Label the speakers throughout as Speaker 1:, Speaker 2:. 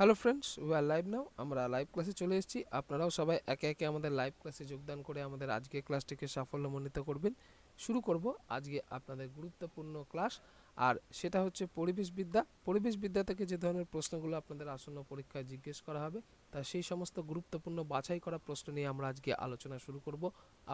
Speaker 1: Hello friends we are live now আমরা live ক্লাসে চলে এসেছি। আপনারাও সবাই একে একে আমাদের লাইভ ক্লাসে যোগদান করে আমাদের আজকে ক্লাসটিকে সাফল্যমণ্ডিত করবেন। শুরু করব আজকে আপনাদের গুরুত্বপূর্ণ ক্লাস আর সেটা হচ্ছে পরিবেশবিদ্যা। পরিবেশবিদ্যা থেকে যে ধরনের প্রশ্নগুলো আপনাদের আসন্ন পরীক্ষায় জিজ্ঞেস করা হবে, তা সেই সমস্ত গুরুত্বপূর্ণ বাছাই করা প্রশ্ন নিয়ে আমরা আজকে আলোচনা শুরু করব।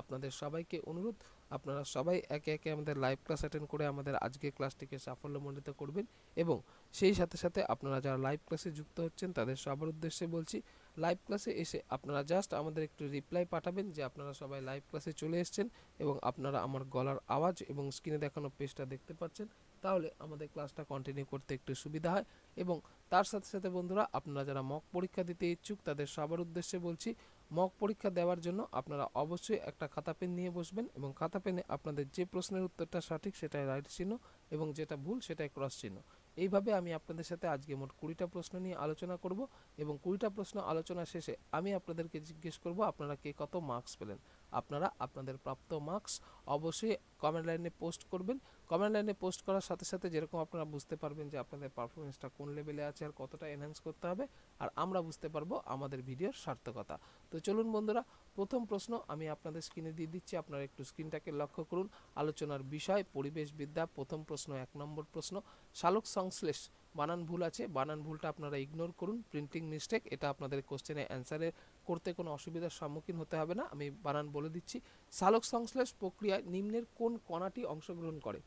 Speaker 1: আপনাদের সবাইকে অনুরোধ, আপনারা সবাই একে একে আমাদের লাইভ ক্লাস অ্যাটেন্ড করে আমাদের আজকে ক্লাসটিকে সাফল্যমণ্ডিত করবেন এবং সেই সাথে সাথে আপনারা যারা লাইভ ক্লাসে যুক্ত হচ্ছেন, তাদের সবার উদ্দেশ্যে বলছি লাইভ ক্লাসে এসে আপনারা জাস্ট আমাদের একটু রিপ্লাই পাঠাবেন যে আপনারা সবাই লাইভ ক্লাসে চলে এসেছেন এবং আপনারা আমার গলার আওয়াজ এবং স্ক্রিনে দেখানো পেজটা দেখতে পাচ্ছেন। তাহলে আমাদের ক্লাসটা কন্টিনিউ করতে একটু সুবিধা হয় এবং তার সাথে সাথে বন্ধুরা, আপনারা যারা মক পরীক্ষা দিতে ইচ্ছুক, তাদের সবার উদ্দেশ্যে বলছি মক পরীক্ষা দেওয়ার জন্য আপনারা অবশ্যই একটা খাতা পেন নিয়ে বসবেন এবং খাতা পেনে আপনাদের যে প্রশ্নের উত্তরটা সঠিক সেটাই রাইট চিহ্ন এবং যেটা ভুল সেটাই ক্রস চিহ্ন। এইভাবে আমি আপনাদের সাথে আজকে মোট কুড়িটা প্রশ্ন নিয়ে আলোচনা করব এবং কুড়িটা প্রশ্ন আলোচনা শেষে আমি আপনাদেরকে জিজ্ঞেস করব আপনারা কে কত মার্কস পেলেন। আপনারা আপনাদের প্রাপ্ত মার্কস অবশ্যই কমেন্ট লাইনে পোস্ট করবেন। কমেন্ট লাইনে পোস্ট করার সাথে সাথে যেরকম আপনারা বুঝতে পারবেন যে আপনাদের পারফরমেন্সটা কোন লেভেলে আছে আর কতটা এনহ্যান্স করতে হবে, আর আমরা বুঝতে পারব আমাদের ভিডিওর সার্থকতা। তো চলুন বন্ধুরা, প্রথম প্রশ্ন আমি আপনাদের স্ক্রিনে দিয়ে দিচ্ছি। আপনারা একটু স্ক্রিনটাকে লক্ষ্য করুন। আলোচনার বিষয় পরিবেশবিদ্যা প্রথম প্রশ্ন, এক নম্বর প্রশ্ন। শালক সংশ্লেষ বানান ভুল আছে, বানান ভুলটা আপনারা ইগনোর করুন প্রিন্টিং মিস্টেক এটা আপনাদের কোশ্চেনে অ্যান্সারে করতে কোনো অসুবিধার সম্মুখীন হতে হবে না, আমি বানান বলে দিচ্ছি। সালোক সংশ্লেষ প্রক্রিয়ায় নিম্নের কোন কণাটি অংশগ্রহণ করে?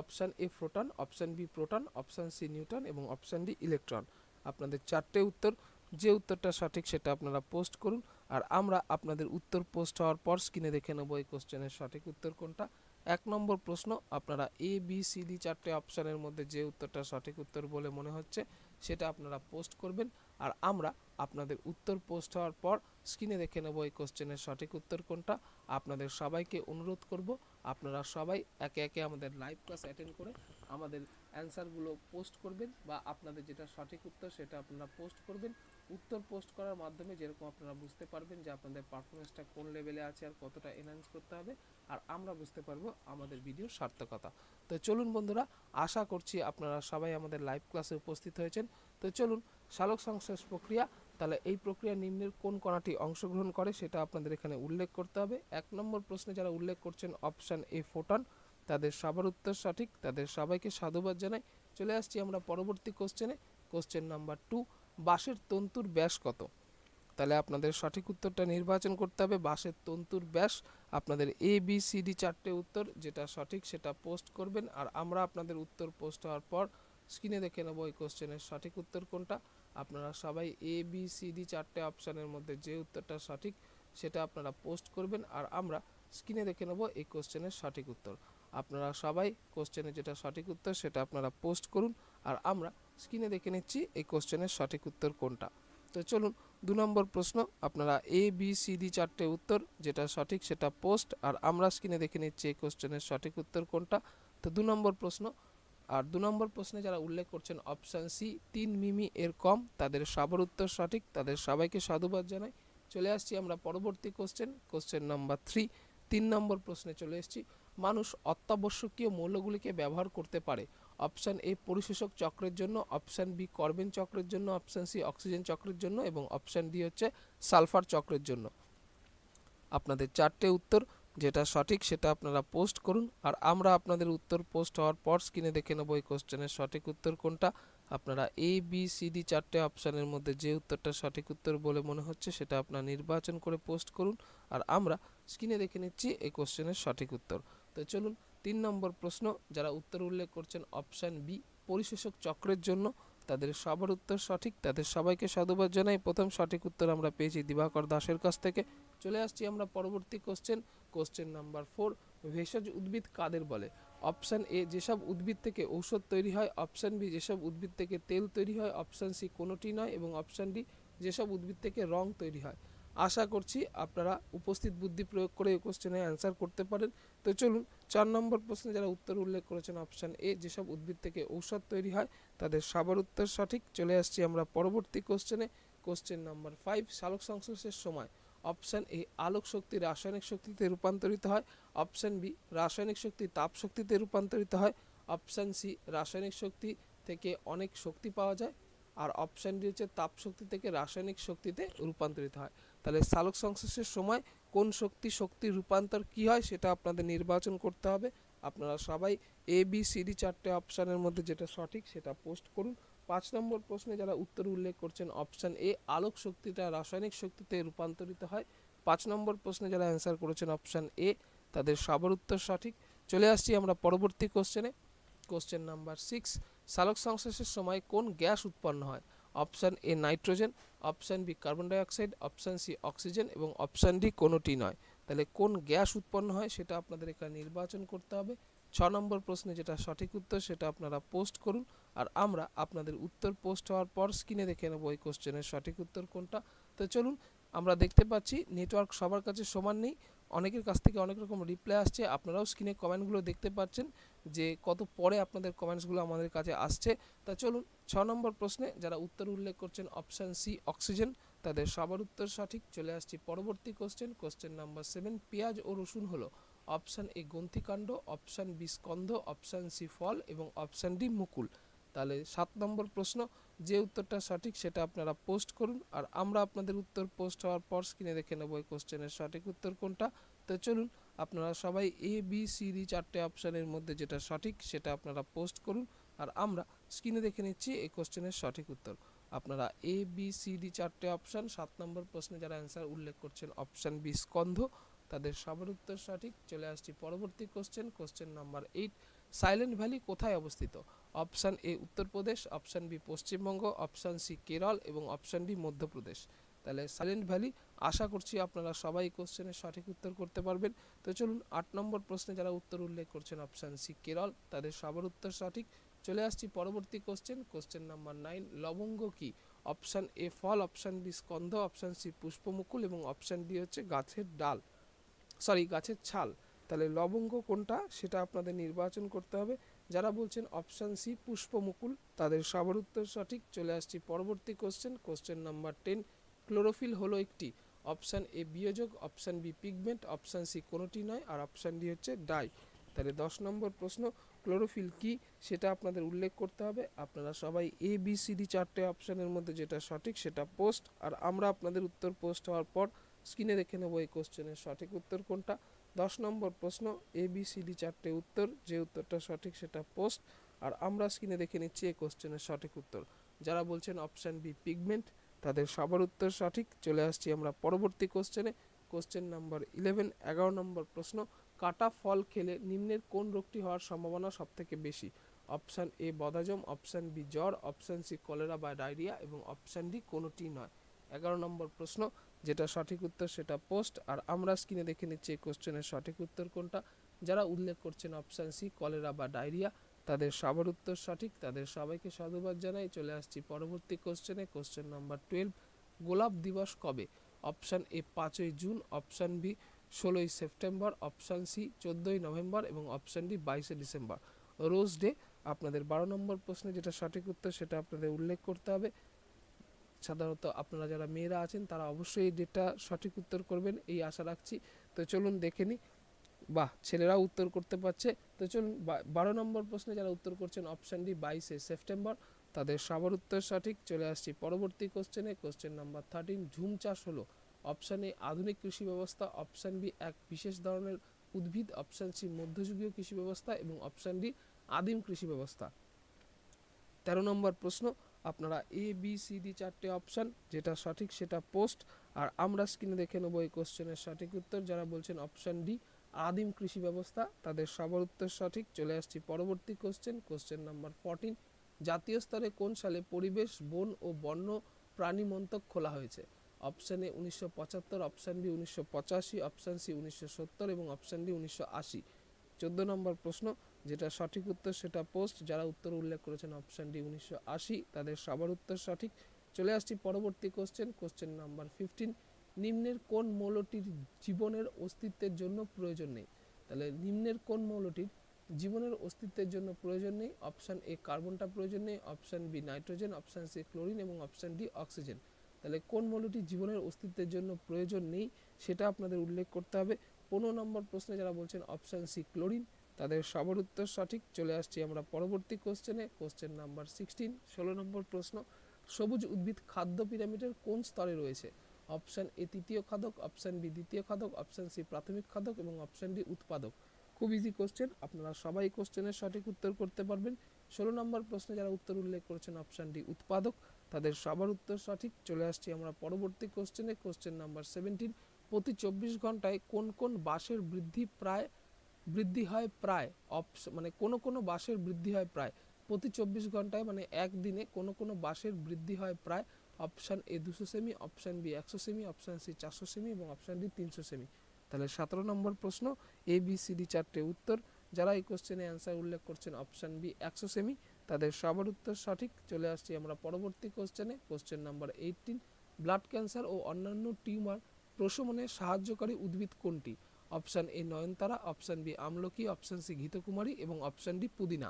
Speaker 1: Option A proton, option B proton, option C neutron এবং অপশান ডি ইলেকট্রন। আপনাদের চারটে উত্তর, যে উত্তরটা সঠিক সেটা আপনারা পোস্ট করুন, আর আমরা আপনাদের উত্তর পোস্ট হওয়ার পর স্ক্রিনে দেখে নেব এই কোশ্চেনের সঠিক উত্তর কোনটা। এক নম্বর প্রশ্ন, আপনারা এ বি সি ডি চারটে অপশানের মধ্যে যে উত্তরটা সঠিক উত্তর বলে মনে হচ্ছে, সেটা আপনারা পোস্ট করবেন। আর আমরা আপনাদের উত্তর পোস্ট হওয়ার পর স্ক্রিনে দেখে নেব এই কোশ্চেনের সঠিক উত্তর কোনটা। আপনাদের সবাইকে অনুরোধ করব, আপনারা সবাই একে একে আমাদের লাইভ ক্লাস অ্যাটেন্ড করে আমাদের অ্যান্সারগুলো পোস্ট করবেন বা আপনাদের যেটা সঠিক উত্তর সেটা আপনারা পোস্ট করবেন। উত্তর পোস্ট করার মাধ্যমে যেরকম আপনারা বুঝতে পারবেন যে আপনাদের পারফরমেন্সটা কোন লেভেলে আছে আর কতটা এনহান্স করতে হবে। আর আমরা বুঝতে পারব আমাদের ভিডিওর সার্থকতা। তো চলুন বন্ধুরা, আশা করছি আপনারা সবাই আমাদের লাইভ ক্লাসে উপস্থিত হয়েছেন। তো চলুন, শালক সংশ্লেষ প্রক্রিয়া, তাহলে এই প্রক্রিয়া নিম্নের কোন কণাটি অংশগ্রহণ করে সেটা আপনাদের এখানে উল্লেখ করতে হবে। এক নম্বর প্রশ্নে যারা উল্লেখ করছেন অপশান এ ফোটন তাদের সবার উত্তর সঠিক, তাদের সবাইকে সাধুবাদ জানাই। চলে আসছি আমরা পরবর্তী কোশ্চেনে কোশ্চেন নাম্বার টু বাঁশের তন্তুর ব্যাস কত? তাহলে আপনাদের সঠিক উত্তরটা নির্বাচন করতে হবে। বাঁশের তন্তুর ব্যাস আপনাদের এ বি সি ডি চারটে উত্তর। যেটা সঠিক সেটা পোস্ট করবেন। আর আমরা আপনাদের উত্তর পোস্ট হওয়ার পর স্ক্রিনে দেখে নেব এই কোশ্চেনের সঠিক উত্তর কোনটা। আপনারা সবাই এ বি সি ডি চারটে অপশানের মধ্যে যে উত্তরটা সঠিক সেটা আপনারা পোস্ট করবেন। আর আমরা স্ক্রিনে দেখে নেব এই কোশ্চেনের সঠিক উত্তর। আপনারা সবাই কোশ্চেনের যেটা সঠিক উত্তর সেটা আপনারা পোস্ট করুন। আর আমরা স্ক্রিনে দেখে নিচ্ছি এই কোশ্চেনের সঠিক উত্তর কোনটা। তো চলুন, দু নম্বর প্রশ্ন, আপনারা এ বি সি ডি চারটে উত্তর, যেটা সঠিক সেটা পোস্ট আর আমরা স্ক্রিনে দেখে নিচ্ছি এই কোশ্চেনের সঠিক উত্তর কোনটা। তো দু নম্বর প্রশ্ন, আর দু নম্বর প্রশ্নে যারা উল্লেখ করছেন অপশান সি তিন মিমি এর কম, তাদের সবার উত্তর সঠিক, তাদের সবাইকে সাধুবাদ জানাই। চলে আসছি আমরা পরবর্তী কোশ্চেন কোশ্চেন নাম্বার থ্রি তিন নম্বর প্রশ্নে চলে এসেছি, মানুষ অত্যাবশ্যকীয় মৌলগুলিকে ব্যবহার করতে পারে। অপশান এ পরিশোষক চক্রের জন্য, অপশান বি কর্বেন চক্রের জন্য, অপশান সি অক্সিজেন চক্রের জন্য এবং অপশান ডি হচ্ছে সালফার চক্রের জন্য। আপনাদের চারটে উত্তর, যেটা সঠিক সেটা আপনারা পোস্ট করুন। আর আমরা আপনাদের উত্তর পোস্ট হওয়ার পর স্ক্রিনে দেখে নেব এই কোশ্চেনের সঠিক উত্তর কোনটা। আপনারা এ, বি, সি, ডি চারটে অপশানের মধ্যে যে উত্তরটা সঠিক উত্তর বলে মনে হচ্ছে সেটা আপনারা নির্বাচন করে পোস্ট করুন। আর আমরা স্ক্রিনে দেখে নিচ্ছি এই কোশ্চেনের সঠিক উত্তর। তো চলুন তিন নম্বর প্রশ্ন, যারা উত্তর উল্লেখ করছেন অপশান বি পরিশোষক চক্রের জন্য তাদের সবার উত্তর সঠিক। তাদের সবাইকে সাধুবাদ জানাই। প্রথম সঠিক উত্তর আমরা পেয়েছি দিবাকর দাসের কাছ থেকে। চলে আসছি আমরা পরবর্তী কোশ্চেন কোশ্চেন নাম্বার ফোর ভেষজ উদ্ভিদ কাদের বলে? অপশান এ যেসব উদ্ভিদ থেকে ঔষধ তৈরি হয়। অপশান বি যেসব উদ্ভিদ থেকে তেল তৈরি হয়। অপশান সি কোনোটি নয়। এবং অপশান ডি যেসব উদ্ভিদ থেকে রং তৈরি হয়। আশা করছি আপনারা উপস্থিত বুদ্ধি প্রয়োগ করে এই কোশ্চেনে অ্যান্সার করতে পারেন। তো চলুন, চার নম্বর প্রশ্নে যারা উত্তর উল্লেখ করেছেন অপশান এ যেসব উদ্ভিদ থেকে ঔষধ তৈরি হয়, তাদের সবার উত্তর সঠিক। চলে আসছি আমরা পরবর্তী কোশ্চেনে কোশ্চেন নাম্বার ফাইভ সালোক সংশ্লেষের সময়। অপশান এ আলোক শক্তি রাসায়নিক শক্তিতে রূপান্তরিত হয়। অপশান বি রাসায়নিক শক্তি তাপ শক্তিতে রূপান্তরিত হয়। অপশান সি রাসায়নিক শক্তি থেকে অনেক শক্তি পাওয়া যায়। আর অপশান ডি হচ্ছে তাপ শক্তি থেকে রাসায়নিক শক্তিতে রূপান্তরিত হয়। তাহলে সালোক সংশ্লেষের সময় কোন শক্তি শক্তির রূপান্তর কি হয় সেটা আপনাদের নির্বাচন করতে হবে। আপনারা সবাই এ বি সি ডি চারটে অপশানের মধ্যে যেটা সঠিক সেটা পোস্ট করুন। পাঁচ নম্বর প্রশ্নে যারা উত্তর উল্লেখ করছেন, অপশান এ আলোক শক্তিটা রাসায়নিক শক্তিতে রূপান্তরিত হয়। পাঁচ নম্বর প্রশ্নে যারা অ্যান্সার করেছেন, অপশান এ তাদের সবার উত্তর সঠিক। চলে আসছি আমরা পরবর্তী কোশ্চেনে। কোশ্চেন নাম্বার সিক্স সালোক সংশ্লেষের সময় কোন গ্যাস উৎপন্ন হয়? Option A nitrogen, option B carbon dioxide, option C oxygen এবং অপশান ডি কোনোটি নয়। তাহলে কোন গ্যাস উৎপন্ন হয় সেটা আপনাদের এখানে নির্বাচন করতে হবে। ছ নম্বর প্রশ্নে যেটা সঠিক উত্তর সেটা আপনারা পোস্ট করুন আর আমরা আপনাদের উত্তর পোস্ট হওয়ার পর স্ক্রিনে দেখে নেব ওই কোশ্চেনের সঠিক উত্তর কোনটা। তো চলুন, আমরা দেখতে পাচ্ছি, নেটওয়ার্ক সবার কাছে সমান নেই। অনেকের কাছ থেকে অনেক রকম রিপ্লাই আসছে। আপনারাও স্ক্রিনে কমেন্টগুলো দেখতে পাচ্ছেন যে কত পরে আপনাদের কমেন্টসগুলো আমাদের কাছে আসছে। তা চলুন, ছ নম্বর প্রশ্নে যারা উত্তর উল্লেখ করছেন অপশান সি অক্সিজেন তাদের সবার উত্তর সঠিক। চলে আসছি পরবর্তী কোশ্চেন কোশ্চেন নাম্বার সেভেন পেঁয়াজ ও রসুন হলো অপশান এ গ্রন্থিকাণ্ড অপশান বি স্কন্ধ অপশান সি ফল এবং অপশান ডি মুকুল। তাহলে সাত নম্বর প্রশ্ন যে উত্তরটা সঠিক সেটা আপনারা পোস্ট করুন। আর আমরা আপনাদের উত্তর পোস্ট হওয়ার পর স্ক্রিনে দেখে নেব এই কোশ্চেনের সঠিক উত্তর কোনটা। তো চলুন, আপনারা সবাই এ বি সি ডি চারটে অপশানের মধ্যে যেটা সঠিক সেটা আপনারা পোস্ট করুন। আর আমরা স্ক্রিনে দেখে নিচ্ছি এই কোশ্চেনের সঠিক উত্তর। আপনারা এ বি সি ডি চারটে অপশান সাত নম্বর প্রশ্নে যারা অ্যান্সার উল্লেখ করছেন অপশান বি স্কন্ধ, তাদের সবার উত্তর সঠিক। চলে আসছি পরবর্তী question question number eight Silent Valley কোথায় অবস্থিত? Option A Uttar Pradesh option B Paschimbanga, option C Kerala এবং অপশান ডি মধ্যপ্রদেশ। তাহলে সাইলেন্ট ভ্যালি আশা করছি আপনারা সবাই কোশ্চেনের সঠিক উত্তর করতে পারবেন। তো চলুন আট নম্বর প্রশ্নে যারা উত্তর উল্লেখ করছেন, অপশান সি কেরল, তাদের সবার উত্তর সঠিক। চলে আসছি পরবর্তী কোশ্চেন কোশ্চেন নাম্বার নাইন লবঙ্গ কি? অপশান এ ফল, অপশান বি স্কন্ধ, অপশান সি পুষ্পমুকুল এবং অপশান ডি হচ্ছে গাছের ডাল। সরি গাছের ছাল। তাহলে লবঙ্গ কোনটা? সেটা আপনাদের নির্বাচন করতে হবে। যারা বলছেন অপশান সি পুষ্পমুকুল তাদের সবার উত্তর সঠিক। চলে আসছি পরবর্তী question question number ten chlorophyll হলো একটি। Option A বিয়োজক option B pigment option C কোনোটি নয়, আর অপশান ডি হচ্ছে ডাই তাহলে দশ নম্বর প্রশ্ন ক্লোরোফিল কি? সেটা আপনাদের উল্লেখ করতে হবে। আপনারা সবাই এ বি সি ডি চারটে অপশানের মধ্যে যেটা সঠিক সেটা পোস্ট আর আমরা আপনাদের উত্তর পোস্ট হওয়ার পর স্ক্রিনে দেখে নেব এই কোশ্চেনের সঠিক উত্তর কোনটা। দশ নম্বর প্রশ্ন এ বি সি ডি চারটে উত্তর, যে উত্তরটা সঠিক সেটা পোস্ট আর আমরা স্ক্রিনে দেখে নিচ্ছি এই কোশ্চেনের সঠিক উত্তর। যারা বলছেন অপশান বি পিগমেন্ট তাদের সবার উত্তর সঠিক। চলে আসছি আমরা পরবর্তী কোশ্চেনে কোশ্চেন নাম্বার ইলেভেন এগারো নম্বর প্রশ্ন, কাটা ফল খেলে নিম্নের কোন রোগটি হওয়ার সম্ভাবনা সবথেকে বেশি? অপশান এ বদাজম অপশান বি জ্বর অপশান সি কলেরা বা ডায়রিয়া এবং অপশান ডি কোনোটি নয়। এগারো নম্বর প্রশ্ন যেটা সঠিক উত্তর সেটা পোস্ট আর আমরা স্ক্রিনে দেখে নিচ্ছি এই কোশ্চেনের সঠিক উত্তর কোনটা। যারা উল্লেখ করছেন অপশান সি কলেরা বা ডায়রিয়া তাদের সবার উত্তর সঠিক, তাদের সবাইকে সাধুবাদ জানাই। চলে আসছি পরবর্তী কোশ্চেনে কোশ্চেন নাম্বার টুয়েলভ গোলাপ দিবস কবে? অপশান এ পাঁচই জুন অপশান বি ষোলোই সেপ্টেম্বর অপশান সি চোদ্দোই নভেম্বর এবং অপশান ডি বাইশে ডিসেম্বর রোজ ডে আপনাদের বারো নম্বর প্রশ্নে যেটা সঠিক উত্তর সেটা আপনাদের উল্লেখ করতে হবে। সাধারণত আপনারা যারা মেয়েরা আছেন, তারা অবশ্যই এই ডেটটা সঠিক উত্তর করবেন, এই আশা রাখছি। তো চলুন দেখে নিই বাহ, ছেলেরাও উত্তর করতে পারছে। তো চলুন বারো নম্বর প্রশ্নে যারা উত্তর করছেন অপশান ডি বাইশে সেপ্টেম্বর। তাদের সবার উত্তর সঠিক। চলে আসছি পরবর্তী কোশ্চেনে কোশ্চেন নাম্বার থার্টিন ঝুম চাষ হলো। অপশান এ আধুনিক কৃষি ব্যবস্থা। অপশান বি এক বিশেষ ধরনের উদ্ভিদ। অপশান সি মধ্যযুগীয় কৃষি ব্যবস্থা। এবং অপশান ডি আদিম কৃষি ব্যবস্থা। তেরো নম্বর প্রশ্ন আপনারা এ বি সি ডি চারটে অপশান যেটা সঠিক সেটা পোস্ট আর আমরা স্ক্রিনে দেখে নেব এই কোশ্চেনের সঠিক উত্তর। যারা বলছেন অপশান ডি আদিম কৃষি ব্যবস্থা, তাদের সবার উত্তর সঠিক। চলে আসছি পরবর্তী কোশ্চেন কোশ্চেন নাম্বার ফোরটিন জাতীয় স্তরে কোন সালে পরিবেশ, বন ও বন্য প্রাণী মন্তক খোলা হয়েছে? অপশান এ উনিশশো পঁচাত্তর অপশান বি উনিশশো পঁচাশি অপশান সি উনিশশো সত্তর এবং অপশান ডি উনিশশো আশি। চোদ্দ নম্বর প্রশ্ন যেটা সঠিক উত্তর সেটা পোস্ট যারা উত্তর উল্লেখ করেছেন অপশান ডি উনিশশো আশি, তাদের সবার উত্তর সঠিক। চলে আসছি পরবর্তী কোশ্চেন কোশ্চেন নাম্বার ফিফটিন নিম্নের কোন মৌলটির জীবনের অস্তিত্বের জন্য প্রয়োজন নেই? তাহলে নিম্নের কোন মৌলটির জীবনের অস্তিত্বের জন্য প্রয়োজন নেই? অপশান এ কার্বনটা প্রয়োজন নেই। Option B nitrogen option C chlorine এবং অপশান ডি অক্সিজেন তাহলে কোন মৌলটি জীবনের অস্তিত্বের জন্য প্রয়োজন নেই, সেটা আপনাদের উল্লেখ করতে হবে। পনেরো নম্বর প্রশ্নে যারা বলছেন অপশান সি ক্লোরিন তাদের সবার উত্তর সঠিক। চলে আসছি আমরা পরবর্তী কোশ্চেনে কোশ্চেন নাম্বার সিক্সটিন ষোলো নম্বর প্রশ্ন। সবুজ উদ্ভিদ খাদ্য পিরামিডের কোন স্তরে রয়েছে? অপশন এ তৃতীয় খাদক অপশন বি দ্বিতীয় খাদক অপশন সি প্রাথমিক খাদক এবং অপশন ডি উৎপাদক। খুব ইজি কোশ্চেন আপনারা সবাই কোশ্চেনের সঠিক উত্তর করতে পারবেন। ষোলো নম্বর প্রশ্নে যারা উত্তর উল্লেখ করেছেন অপশন ডি উৎপাদক, তাদের সবার উত্তর সঠিক। চলে আসছি আমরা পরবর্তী কোশ্চেনে কোশ্চেন নাম্বার সেভেন্টিন প্রতি চব্বিশ ঘন্টায় কোন কোন বাসের বৃদ্ধি প্রায় বৃদ্ধি হয় প্রায় অপশ মানে কোনো কোনো বাসের বৃদ্ধি হয় প্রায়। প্রতি চব্বিশ ঘন্টায় মানে একদিনে কোনো কোনো বাসের বৃদ্ধি হয় প্রায় অপশান এ দুশো সেমি, অপশান বি একশো সেমি, অপশান সি চারশো সেমি এবং অপশান ডি তিনশো সেমি। তাহলে সতেরো নম্বর প্রশ্ন, এ, বি, সি, ডি চারটে উত্তর। যারা এই কোশ্চেনে অ্যান্সার উল্লেখ করছেন অপশান বি একশো সেমি, তাদের সবার উত্তর সঠিক। চলে আসছি আমরা পরবর্তী কোশ্চেনে question number eighteen blood cancer ও অন্যান্য টিউমার প্রশমনে সাহায্যকারী উদ্ভিদ কোনটি? অপশান এ নয়নতারা, অপশান বি আমলকি, অপশান সি ঘিতকুমারী এবং অপশান ডি পুদিনা।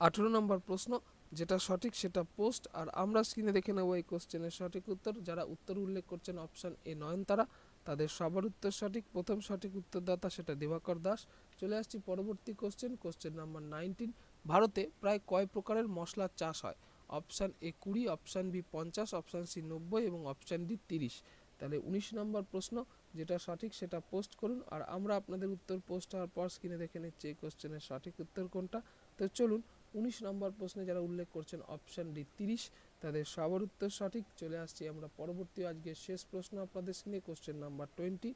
Speaker 1: আঠেরো নম্বর প্রশ্ন, যেটা সঠিক সেটা পোস্ট, আর আমরা স্ক্রিনে দেখে নেব এই কোশ্চেনের সঠিক উত্তর। যারা উত্তর উল্লেখ করছেন অপশান এ নয়নতারা, তাদের সবার উত্তর সঠিক। প্রথম সঠিক উত্তরদাতা সেটা দিবাকর দাস। চলে আসছি পরবর্তী কোশ্চেন কোশ্চেন নাম্বার নাইনটিন ভারতে প্রায় কয় প্রকারের মশলার চাষ হয়? অপশান এ কুড়ি, অপশান বি পঞ্চাশ, অপশান সি নব্বই এবং অপশান ডি তিরিশ। তাহলে উনিশ নম্বর প্রশ্ন যেটা সঠিক সেটা পোস্ট করুন। আর আমরা আপনাদের উত্তর পোস্ট হওয়ার পর স্ক্রিনে দেখে নিচ্ছি এই কোশ্চেনের সঠিক উত্তর কোনটা। তো চলুন, উনিশ নম্বর প্রশ্নে যারা উল্লেখ করছেন অপশান ডি তিরিশ, তাদের সবার উত্তর সঠিক। চলে আসছি আমরা পরবর্তী আজকের শেষ প্রশ্ন আপনাদের স্ক্রিনে কোশ্চেন নাম্বার টোয়েন্টি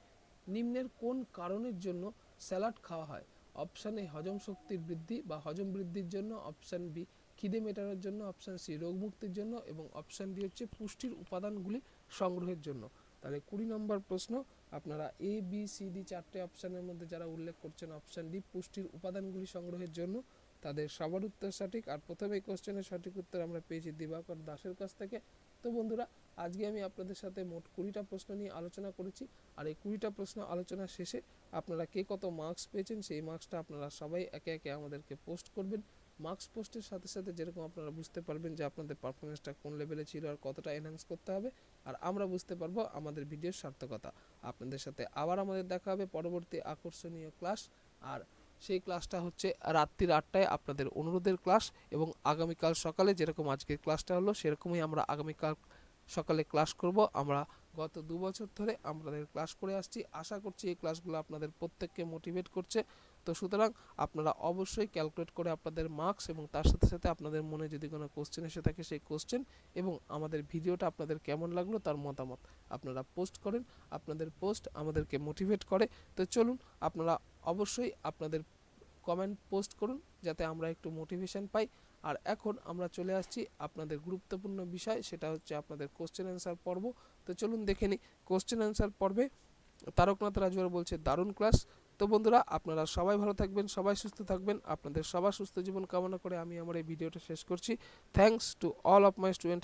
Speaker 1: নিম্নের কোন কারণের জন্য স্যালাড খাওয়া হয়? অপশান এ হজম শক্তির বৃদ্ধি বা হজম বৃদ্ধির জন্য অপশান বি খিদে মেটানোর জন্য অপশান সি রোগ মুক্তির জন্য এবং অপশান ডি হচ্ছে পুষ্টির উপাদানগুলি সংগ্রহের জন্য। তাহলে কুড়ি নম্বর প্রশ্ন আপনারা এ বি সি ডি চারটে অপশানের মধ্যে যারা উল্লেখ করছেন, অপশান ডি পুষ্টির উপাদানগুলি সংগ্রহের জন্য, তাদের সবার উত্তর সঠিক। আর প্রথমে এই কোশ্চেনের সঠিক উত্তর আমরা পেয়েছি দিবাকর দাসের কাছ থেকে। তো বন্ধুরা, আজকে আমি আপনাদের সাথে মোট কুড়িটা প্রশ্ন নিয়ে আলোচনা করেছি। আর এই কুড়িটা প্রশ্ন আলোচনা শেষে আপনারা কে কত মার্কস পেয়েছেন, সেই মার্কসটা আপনারা সবাই একে একে আমাদেরকে পোস্ট করবেন। মার্কস পোস্টের সাথে সাথে যেরকম আপনারা বুঝতে পারবেন যে আপনাদের পারফরমেন্সটা কোন লেভেলে ছিল আর কতটা এনহ্যান্স করতে হবে, আর আমরা বুঝতে পারব আমাদের ভিডিওর সার্থকতা। আপনাদের সাথে আবার আমাদের দেখা হবে পরবর্তী আকর্ষণীয় ক্লাস আর সেই ক্লাসটা হচ্ছে রাত্রির আটটায় আপনাদের অনুরোধের ক্লাস এবং আগামীকাল সকালে যেরকম আজকের ক্লাসটা হলো, সেরকমই আমরা আগামীকাল সকালে ক্লাস করব। আমরা গত দু বছর ধরে আমাদের ক্লাস করে আসছি। আশা করছি এই ক্লাসগুলো আপনাদের প্রত্যেককে মোটিভেট করছে। তো সুতরাং আপনারা অবশ্যই ক্যালকুলেট করে আপনাদের মার্কস এবং তার সাথে সাথে আপনাদের মনে যদি কোনো কোশ্চেন এসে থাকে সেই কোশ্চেন এবং আমাদের ভিডিওটা আপনাদের কেমন লাগল তার মতামত আপনারা পোস্ট করেন, আপনাদের পোস্ট আমাদেরকে মোটিভেট করে। তো চলুন আপনারা অবশ্যই আপনাদের কমেন্ট পোস্ট করুন যাতে আমরা একটু মোটিভেশন পাই। আর এখন আমরা চলে আসছি আপনাদের গুরুত্বপূর্ণ বিষয়, সেটা হচ্ছে আপনাদের কোশ্চেন অ্যান্সার পর্ব। তো চলুন দেখে নিই কোশ্চেন অ্যান্সার পর্বে তারকনাথ রাজুয়ার বলছে, দারুণ ক্লাস তো বন্ধুরা, আপনারা সবাই ভালো থাকবেন, সবাই সুস্থ থাকবেন। আপনাদের সবার সুস্থ জীবন কামনা করে আমি আমার এই ভিডিওটা শেষ করছি। Thanks to all of my student